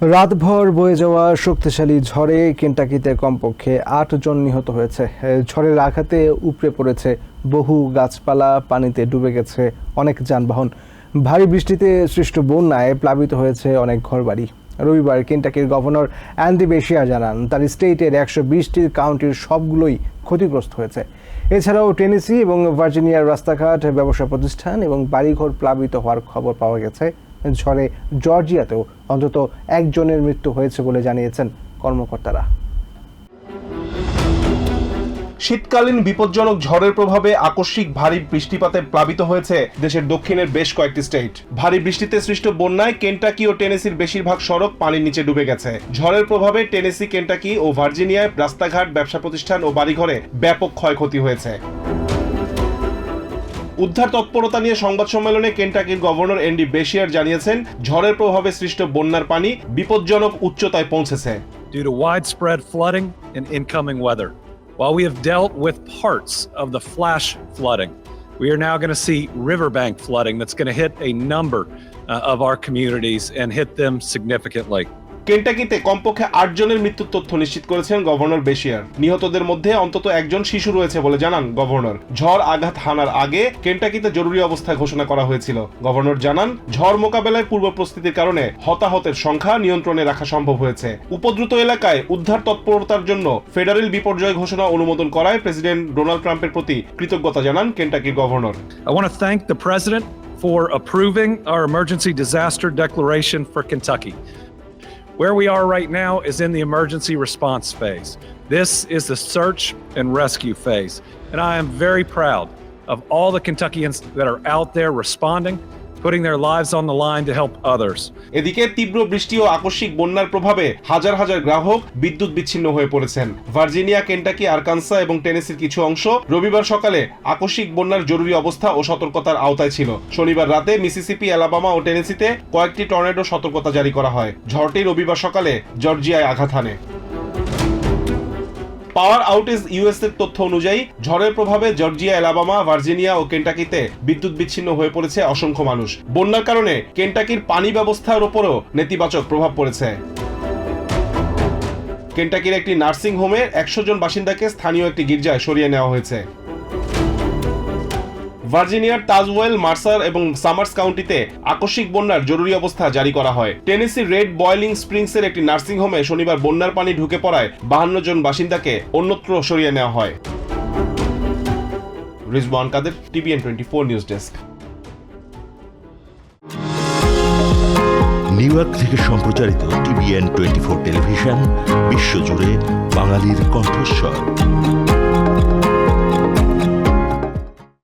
রাতভর বয়ে যাওয়া শক্তিশালী ঝড়ে কেন্টাকিতে কমপক্ষে আট জন নিহত হয়েছে। ঝড়ের আঘাতে উপড়ে পড়েছে বহু গাছপালা, পানিতে ডুবে গেছে অনেক যানবাহন। ভারী বৃষ্টিতে সৃষ্ট বন্যায় প্লাবিত হয়েছে অনেক ঘরবাড়ি। রবিবার কেন্টাকির গভর্নর অ্যান্ডি বেশিয়া জানান, তার স্টেটের একশো বিশটি কাউন্টির সবগুলোই ক্ষতিগ্রস্ত হয়েছে। এছাড়াও টেনেসি এবং ভার্জিনিয়ার রাস্তাঘাট, ব্যবসা প্রতিষ্ঠান এবং বাড়িঘর প্লাবিত হওয়ার খবর পাওয়া গেছে। ঝড়ে জর্জিয়াতেও অন্তত একজনের মৃত্যু হয়েছে বলে জানিয়েছেন কর্মকর্তারা। শীতকালীন বিপজ্জনক ঝড়ের প্রভাবে আকস্মিক ভারী বৃষ্টিপাতে প্লাবিত হয়েছে দেশের দক্ষিণের বেশ কয়েকটি স্টেট। ভারী বৃষ্টিতে সৃষ্ট বন্যায় কেন্টাকি ও টেনেসির বেশিরভাগ সড়ক পানির নিচে ডুবে গেছে। ঝড়ের প্রভাবে টেনেসি, কেন্টাকি ও ভার্জিনিয়ায় রাস্তাঘাট, ব্যবসা প্রতিষ্ঠান ও বাড়িঘরে ব্যাপক ক্ষয়ক্ষতি হয়েছে। উদ্ধার তৎপরতা নিয়ে সংবাদ সম্মেলনে কেন্টাকির গভর্নর এনডি বেশিয়ার জানিয়েছেন ঝড়ের প্রভাবে সৃষ্ট বন্যার পানি বিপজ্জনক উচ্চতায় পৌঁছেছে due to widespread flooding and incoming weather. While we have dealt with parts of the flash flooding, we are now going to see riverbank flooding that's going to hit a number uh, of our communities and hit them significantly. কেন্টাকিতে কমপক্ষে আট জনের মৃত্যুর তথ্য নিশ্চিত করেছেন governor বেশিয়ার। নিহতদের মধ্যে অন্তত একজন শিশু রয়েছে বলে জানান গভর্নর। ঝড় আঘাত হানার আগে কেন্টাকিতে জরুরি অবস্থা ঘোষণা করা হয়েছিল। গভর্নর জানান, ঝড় মোকাবেলায় পূর্ব প্রস্তুতির কারণে হতাহতের সংখ্যা নিয়ন্ত্রণে রাখা সম্ভব হয়েছে। উপদ্রুত এলাকায় উদ্ধার তৎপরতার জন্য ফেডারেল বিপর্যয় ঘোষণা অনুমোদন করায় প্রেসিডেন্ট ডোনাল্ড ট্রাম্পের প্রতি কৃতজ্ঞতা জানান কেন্টাকির governor. For approving our emergency disaster declaration for Kentucky. Where we are right now is in the emergency response phase. This is the search and rescue phase. And I am very proud of all the Kentuckians that are out there responding, putting their lives on the line to help others. এদিকে তীব্র বৃষ্টি ও আকস্মিক বন্যার প্রভাবে হাজার হাজার গ্রাহক বিদ্যুৎ বিচ্ছিন্ন হয়ে পড়েছেন। ভার্জিনিয়া, কেন্টাকি, আরকানসা এবং টেনেসির কিছু অংশ রবিবার সকালে আকস্মিক বন্যার জরুরি অবস্থা ও সতর্কতার আওতায় ছিল। শনিবার রাতে মিসিসিপি, অ্যালাবামা ও টেনেসিতে কয়েকটি টর্নেডো সতর্কতা জারি করা হয়। ঝড়টি রবিবার সকালে জর্জিয়ায় আঘাত হানে। পাওয়ার আউটেজ ইউএস এর তথ্য অনুযায়ী, ঝড়ের প্রভাবে জর্জিয়া, অ্যালাবামা, ভার্জিনিয়া ও কেন্টাকিতে বিদ্যুৎ বিচ্ছিন্ন হয়ে পড়েছে অসংখ্য মানুষ। বন্যার কারণে কেন্টাকির পানি ব্যবস্থার উপরও নেতিবাচক প্রভাব পড়েছে। কেন্টাকির একটি নার্সিং হোমে একশো জন বাসিন্দাকে স্থানীয় একটি গির্জায় সরিয়ে নেওয়া হয়েছে। ভার্জিনিয়ার তাজওয়েল, মার্সার এবং সামার্স কাউন্টিতে আকস্মিক বন্যার জরুরি অবস্থা জারি করা হয়। টেনেসি রেড বয়লিং স্প্রিংসের একটি নার্সিং হোমে শনিবার বন্যার পানি ঢুকে পড়ায় বাহান্ন জন বাসিন্দাকে অন্যত্র সরিয়ে নেওয়া হয়। Rizwan Kader, TVN twenty four news desk. New York থেকে সম্প্রচারিত টিভিএন টোয়েন্টি ফোর টেলিভিশন, বিশ্বজুড়ে বাঙালির কণ্ঠস্বর।